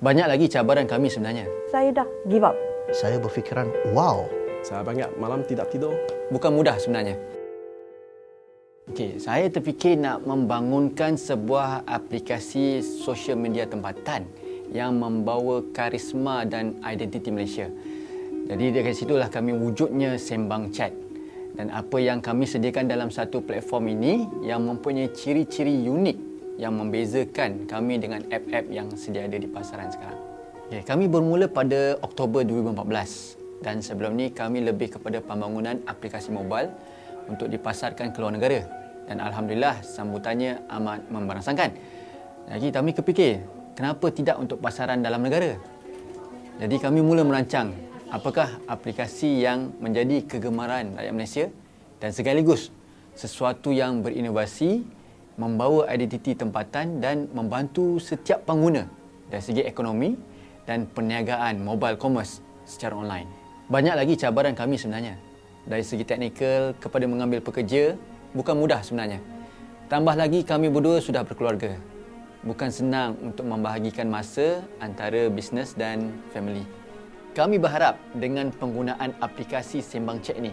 Banyak lagi cabaran kami sebenarnya. Saya dah give up. Saya berfikiran, wow, Saya banyak malam tidak tidur. Bukan mudah sebenarnya. Okey, saya terfikir nak membangunkan sebuah aplikasi sosial media tempatan yang membawa karisma dan identiti Malaysia. Jadi dari situlah kami wujudnya Sembang Chat. Dan apa yang kami sediakan dalam satu platform ini yang mempunyai ciri-ciri unik yang membezakan kami dengan app-app yang sedia ada di pasaran sekarang. Okay, kami bermula pada Oktober 2014 dan sebelum ni kami lebih kepada pembangunan aplikasi mobile untuk dipasarkan ke luar negara dan alhamdulillah sambutannya amat memberangsangkan. Lagi kami kepikir, kenapa tidak untuk pasaran dalam negara? Jadi kami mula merancang apakah aplikasi yang menjadi kegemaran rakyat Malaysia dan sekaligus sesuatu yang berinovasi, membawa identiti tempatan dan membantu setiap pengguna dari segi ekonomi dan perniagaan mobile commerce secara online. Banyak lagi cabaran kami sebenarnya. Dari segi teknikal kepada mengambil pekerja bukan mudah sebenarnya. Tambah lagi kami berdua sudah berkeluarga. Bukan senang untuk membahagikan masa antara bisnes dan family. Kami berharap dengan penggunaan aplikasi Sembang Cek ini,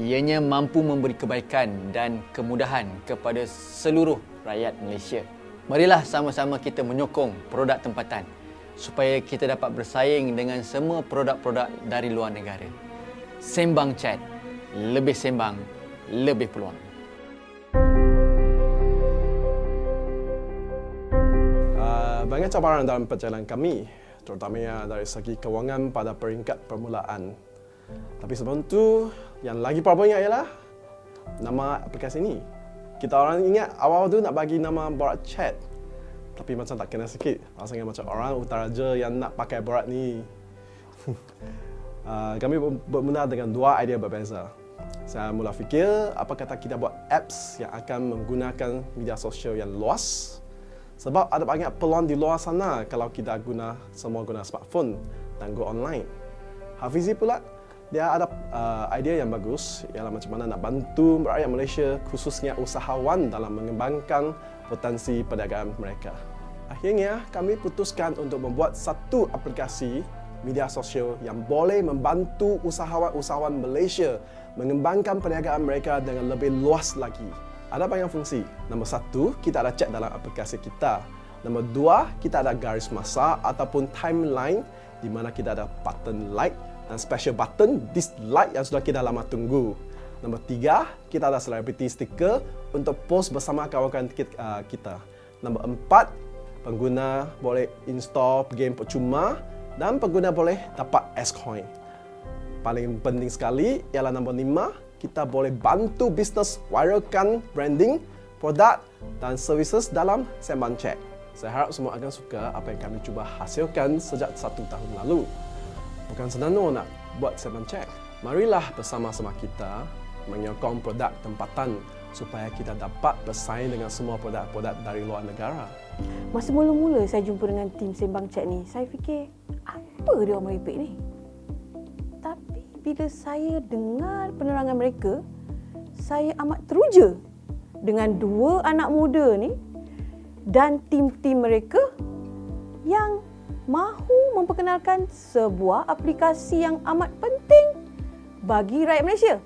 ianya mampu memberi kebaikan dan kemudahan kepada seluruh rakyat Malaysia. Marilah sama-sama kita menyokong produk tempatan supaya kita dapat bersaing dengan semua produk-produk dari luar negara. Sembang Chat, lebih sembang, lebih peluang. Uh, banyak cabaran dalam perjalanan kami, terutamanya dari segi kewangan pada peringkat permulaan. Tapi sebelum tu, yang lagi problemnya ialah nama aplikasi ini. Kita orang ingat awal tu nak bagi nama Borat Chat. Tapi macam tak kena sikit. Rasanya macam orang utaraja yang nak pakai Borat ni. uh, kami ber- bermula dengan dua idea berbeza. Saya mula fikir apa kata kita buat apps yang akan menggunakan media sosial yang luas sebab ada banyak peluang di luar sana kalau kita guna semua guna smartphone dan go online. Hafizi pula dia ada uh, idea yang bagus ialah macam mana nak bantu rakyat Malaysia khususnya usahawan dalam mengembangkan potensi perdagangan mereka. Akhirnya kami putuskan untuk membuat satu aplikasi media sosial yang boleh membantu usahawan-usahawan Malaysia mengembangkan perniagaan mereka dengan lebih luas lagi. Ada banyak fungsi. Nombor satu, kita ada chat dalam aplikasi kita. Nombor dua, kita ada garis masa ataupun timeline di mana kita ada button like dan special button dislike yang sudah kita lama tunggu. Nombor tiga, kita ada celebrity sticker untuk post bersama kawan-kawan uh, kita. Nombor empat, pengguna boleh install game percuma dan pengguna boleh dapat S-Coin. Paling penting sekali ialah nombor lima, kita boleh bantu bisnes viralkan branding, produk dan services dalam Sembang Check. Saya harap semua akan suka apa yang kami cuba hasilkan sejak satu tahun lalu. Bukan senang nak buat Sembang Check. Marilah bersama-sama kita menyokong produk tempatan supaya kita dapat bersaing dengan semua produk-produk dari luar negara. Masa mula-mula saya jumpa dengan tim Sembang Chat ni, saya fikir, apa dia orang merepek ni? Tapi bila saya dengar penerangan mereka, saya amat teruja dengan dua anak muda ni dan tim-tim mereka yang mahu memperkenalkan sebuah aplikasi yang amat penting bagi rakyat Malaysia.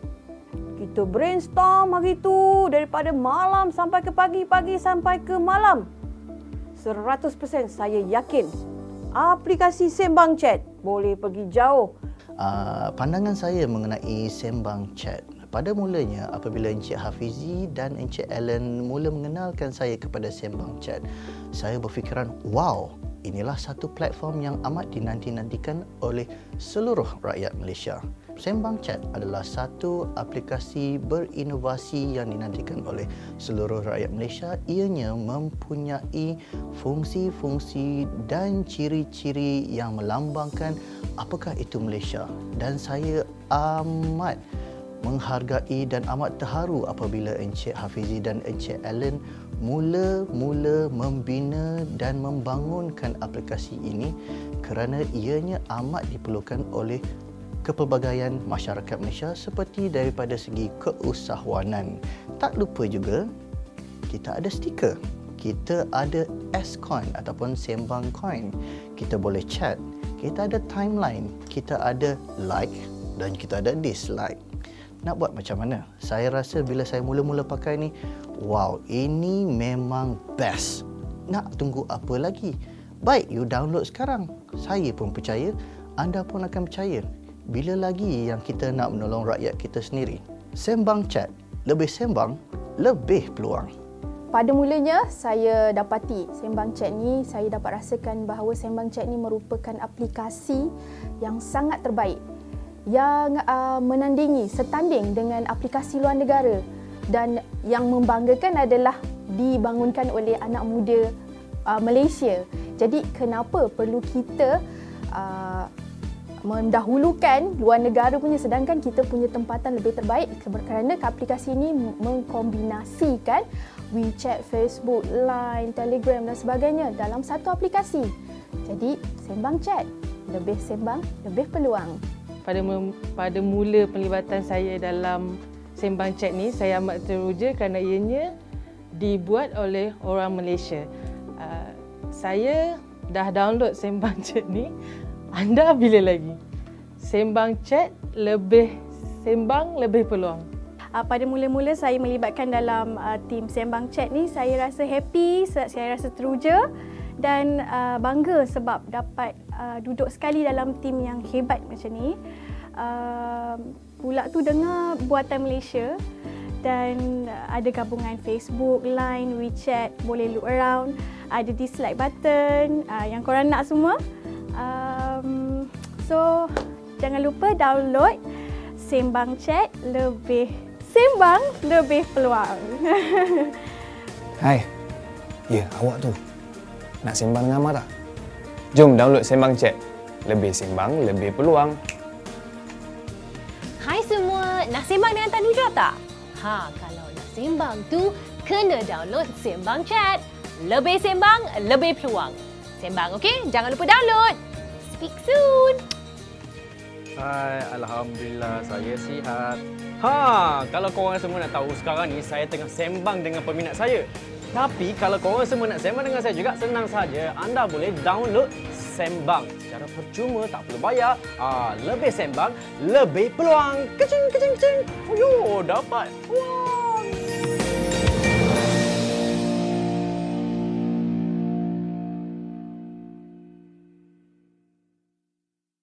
Kita brainstorm hari tu daripada malam sampai ke pagi, pagi sampai ke malam. 100% saya yakin aplikasi Sembang Chat boleh pergi jauh. uh, pandangan saya mengenai Sembang Chat. Pada mulanya apabila Encik Hafizi dan Encik Allen mula mengenalkan saya kepada Sembang Chat, saya berfikiran, wow, inilah satu platform yang amat dinanti-nantikan oleh seluruh rakyat Malaysia. Sembang Chat adalah satu aplikasi berinovasi yang dinantikan oleh seluruh rakyat Malaysia. Ianya mempunyai fungsi-fungsi dan ciri-ciri yang melambangkan apakah itu Malaysia. Dan saya amat menghargai dan amat terharu apabila Encik Hafizi dan Encik Allen mula-mula membina dan membangunkan aplikasi ini kerana ianya amat diperlukan oleh kepelbagaian masyarakat Malaysia seperti daripada segi keusahawanan. Tak lupa juga kita ada stiker. Kita ada S-Coin ataupun Sembang Coin. kita boleh chat, kita ada timeline, kita ada like dan kita ada dislike. Nak buat macam mana? Saya rasa bila saya mula-mula pakai ni, wow, ini memang best. Nak tunggu apa lagi? Baik, you download sekarang. Saya pun percaya, anda pun akan percaya. Bila lagi yang kita nak menolong rakyat kita sendiri? Sembang chat, lebih sembang, lebih peluang. Pada mulanya saya dapati Sembang Chat ni saya dapat rasakan bahawa Sembang Chat ni merupakan aplikasi yang sangat terbaik yang uh, menandingi setanding dengan aplikasi luar negara dan yang membanggakan adalah dibangunkan oleh anak muda uh, Malaysia. Jadi kenapa perlu kita uh, mendahulukan luar negara punya sedangkan kita punya tempatan lebih terbaik kerana aplikasi ini mengkombinasikan WeChat, Facebook, Line, Telegram dan sebagainya dalam satu aplikasi. Jadi, sembang chat, lebih sembang, lebih peluang. Pada pada mula penglibatan saya dalam sembang chat ni, saya amat teruja kerana ianya dibuat oleh orang Malaysia. Uh, saya dah download sembang chat ni. Anda bila lagi? Sembang chat lebih sembang lebih peluang. Uh, pada mula-mula saya melibatkan dalam uh, tim Sembang Chat ni, saya rasa happy, saya rasa teruja dan uh, bangga sebab dapat uh, duduk sekali dalam tim yang hebat macam ni. Uh, pula tu dengar buatan Malaysia dan uh, ada gabungan Facebook, Line, WeChat, boleh look around, ada dislike button uh, yang korang nak semua. Um, so jangan lupa download Sembang Chat lebih sembang lebih peluang. Hai. Ya, awak tu. Nak sembang dengan Amar tak? Jom download Sembang Chat. Lebih sembang, lebih peluang. Hai semua, nak sembang dengan Tan tak? Ha, kalau nak sembang tu, kena download Sembang Chat. Lebih sembang, lebih peluang. Sembang, okey? Jangan lupa download. Speak soon. Hai, Alhamdulillah saya sihat. Ha, kalau korang semua nak tahu sekarang ni saya tengah sembang dengan peminat saya. Tapi kalau korang semua nak sembang dengan saya juga senang saja. Anda boleh download Sembang secara percuma tak perlu bayar. Ah, lebih sembang, lebih peluang. Kecing kecing kecing. Oh, dapat. Wah.